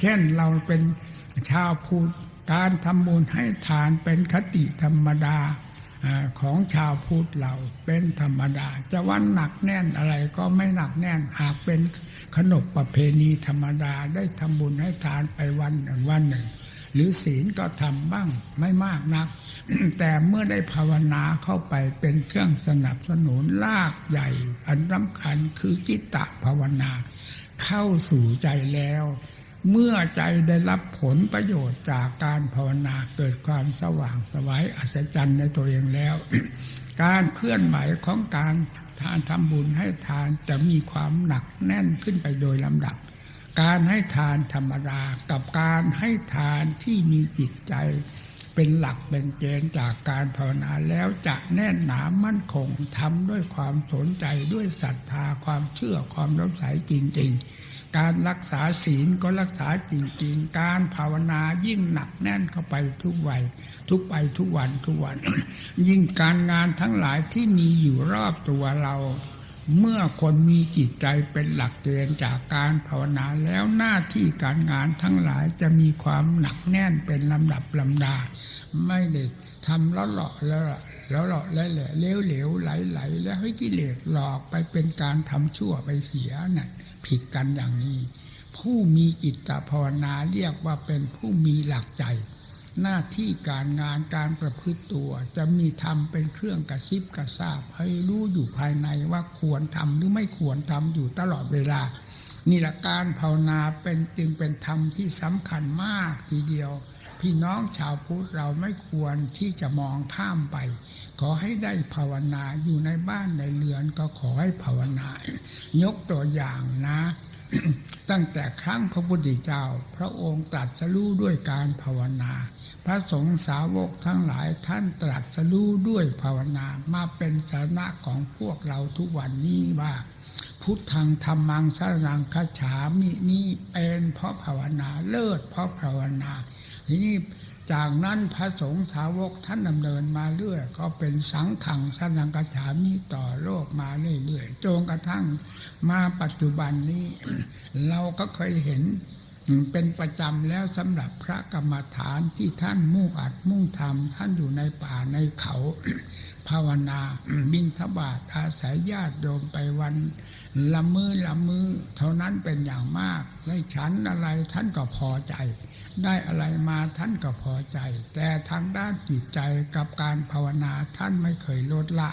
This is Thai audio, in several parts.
เช่นเราเป็นชาวพุทธการทำบุญให้ทานเป็นคติธรรมดาอาของชาวพุทธเราเป็นธรรมดา จะวันหนักแน่นอะไรก็ไม่หนักแน่นหากเป็นขนบประเพณีธรรมดาได้ทำบุญให้ทานไปวันหนึ่งวันหนึ่ง หรือศีลก็ทำบ้างไม่มากนัก แต่เมื่อได้ภาวนาเข้าไปเป็นเครื่องสนับสนุนลากใหญ่ อันสำคัญคือกิตตภาวนา เข้าสู่ใจแล้ว เมื่อใจได้รับผลประโยชน์จากการภาวนาเกิดความสว่างไสวัยอัศจรรย์ในตัวเองแล้ว การเคลื่อนไหวของการทานทำบุญให้ทานจะมีความหนักแน่นขึ้นไปโดยลำดับ การให้ทานธรรมดากับการให้ทานที่มีจิตใจ เป็นหลักเป็นเกณฑ์จากการภาวนาแล้วจะแน่นหนามั่นคงทำด้วยความสนใจด้วยศรัทธาความเชื่อความรับใสจริง ๆ การรักษาศีลก็รักษาจริง ๆ การภาวนายิ่งหนักแน่นเข้าไปทุกวัยทุกไปทุกวันทุกวัน ยิ่งการงานทั้งหลายที่มีอยู่รอบตัวเรา เมื่อคนมีจิตใจเป็นหลักเกณฑ์จากการภาวนาแล้วหน้าที่การงานทั้งหลายจะมีความหนักแน่นเป็นลำดับลำดา ไม่ได้ทำแล้วหลอแล้วแล้วหลอแล้วแหละเลวเหลวไหลไหลแล้วให้กิเลสหลอกไปเป็นการทำชั่วไปเสียนั่นผิดกันอย่างนี้ ผู้มีจิตภาวนาเรียกว่าเป็นผู้มีหลักใจ หน้าที่การงานการประพฤติตัว จะมีธรรมเป็นเครื่องกระซิบกระซาบ ให้รู้อยู่ภายในว่าควรทำหรือไม่ควรทำอยู่ตลอดเวลานี่แหละการภาวนาเป็นจึงเป็นธรรมที่สำคัญมากทีเดียว พี่น้องชาวพุทธเราไม่ควรที่จะมองข้ามไป ขอให้ได้ภาวนาอยู่ในบ้านในเรือนก็ขอให้ภาวนายกตัวอย่างนะ ตั้งแต่ครั้งพระพุทธเจ้า พระองค์ตรัสรู้ด้วยการภาวนา พระสงฆ์สาวกทั้งหลายท่านตรัสรู้ด้วยภาวนามาเป็นสาระของพวกเราทุกวันนี้ว่า พุทธังธรรมังสรนังคาฉามินี่เป็นเพราะภาวนาเลิศเพราะภาวนา ทีนี้จากนั้นพระสงฆ์สาวกท่านดำเนินมาเรื่อยก็เป็นสังขังสรนังคาฉามิต่อโลกมาเรื่อยๆจนกระทั่งมาปัจจุบันนี้ เราก็เคยเห็น เป็นประจำแล้วสำหรับพระกรรมฐานที่ท่านมุ่งอัดมุ่งทำท่านอยู่ในป่าในเขา ภาวนาบินทบาทอาศัยญาติโยมไปวันละมือละมือเท่านั้นเป็นอย่างมากได้ฉันอะไรท่านก็พอใจ ได้อะไรมาท่านก็พอใจ แต่ทางด้านจิตใจกับการภาวนาท่านไม่เคยลดละ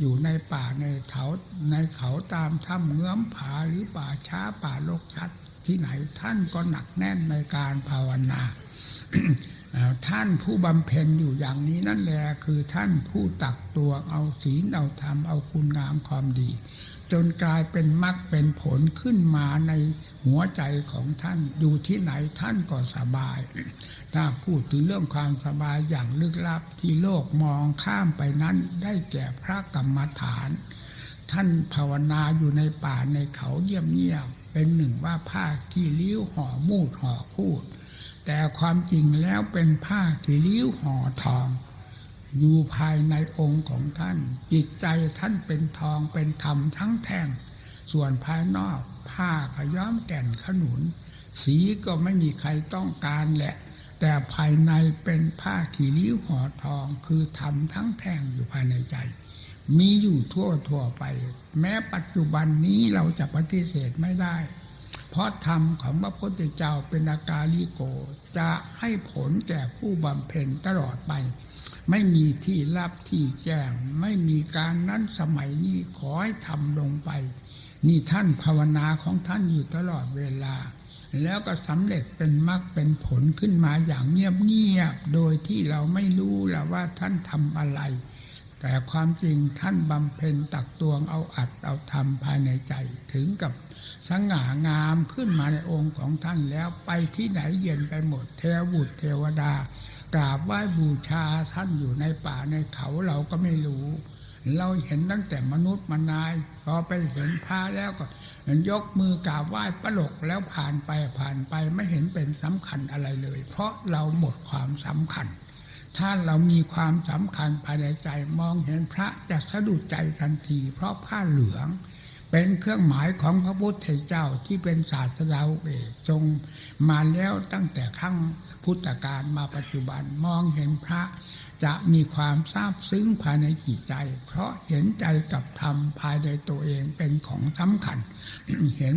อยู่ในป่าในเขาในเขาตามถ้ำเงื้อมผาหรือป่าช้าป่าโลกชัด ที่ไหน ท่านก็หนักแน่นในการภาวนาท่านผู้บำเพ็ญอยู่อย่างนี้นั่นแหละคือท่านผู้ตักตัวเอาศีลเอาธรรมเอาคุณงามความดี จนกลายเป็นมรรคเป็นผลขึ้นมาในหัวใจของท่านอยู่ที่ไหนท่านก็สบาย ถ้าพูดถึงเรื่องความสบายอย่างลึกลับที่โลกมองข้ามไปนั้นได้แก่พระกรรมฐาน ท่านภาวนาอยู่ในป่าในเขาเยี่ยมเงียบๆเป็นหนึ่งว่าผ้าที่ลิ้วห่อมูดห่อคูด แต่ความจริงแล้วเป็นผ้าที่ลิ้วห่อทอง อยู่ภายในองค์ของท่าน จิตใจท่านเป็นทองเป็นธรรมทั้งแท่ง ส่วนภายนอกผ้าขย้อมแก่นขนุน สีก็ไม่มีใครต้องการแหละ แต่ภายในเป็นผ้าที่ลิ้วห่อทองคือธรรมทั้งแท่งอยู่ภายในใจ มีอยู่ทั่วทั่วไป แม้ปัจจุบันนี้เราจะปฏิเสธไม่ได้ เพราะธรรมของพระพุทธเจ้าเป็นอากาลิโก จะให้ผลแก่ผู้บำเพ็ญตลอดไป ไม่มีที่ลับที่แจ้ง ไม่มีการนั้นสมัยนี้ขอให้ทำลงไป นี่ท่านภาวนาของท่านอยู่ตลอดเวลา แล้วก็สำเร็จเป็นมรรคเป็นผลขึ้นมาอย่างเงียบๆโดยที่เราไม่รู้ละว่าท่านทำอะไร แต่ความจริงท่านบำเพ็ญตักตวงเอาอัดเอาทำภายในใจถึงกับสง่างามขึ้นมาในองค์ของท่านแล้วไปที่ไหนเย็นไปหมด เทวบุตรเทวดากราบไหว้บูชาท่านอยู่ในป่าในเขาเราก็ไม่รู้ เราเห็นตั้งแต่มนุษย์มานาย พอไปเห็นพระแล้วก็ยกมือกราบไหว้ประหลกแล้วผ่านไปผ่านไปไม่เห็นเป็นสำคัญอะไรเลย เพราะเราหมดความสำคัญ ถ้าเรามีความสำคัญภายในใจมองเห็นพระจะสะดุดใจทันที เพราะผ้าเหลือง เป็นเครื่องหมายของพระพุทธเจ้าที่เป็นศาสดาเอกทรงมาแล้วตั้งแต่ครั้งพุทธกาลมาปัจจุบันมองเห็นพระ จะมีความซาบซึ้งภายในจิตใจ เพราะเห็นใจกับธรรมภายในตัวเองเป็นของสำคัญเห็น